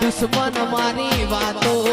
દુશ્મન મારી વાતો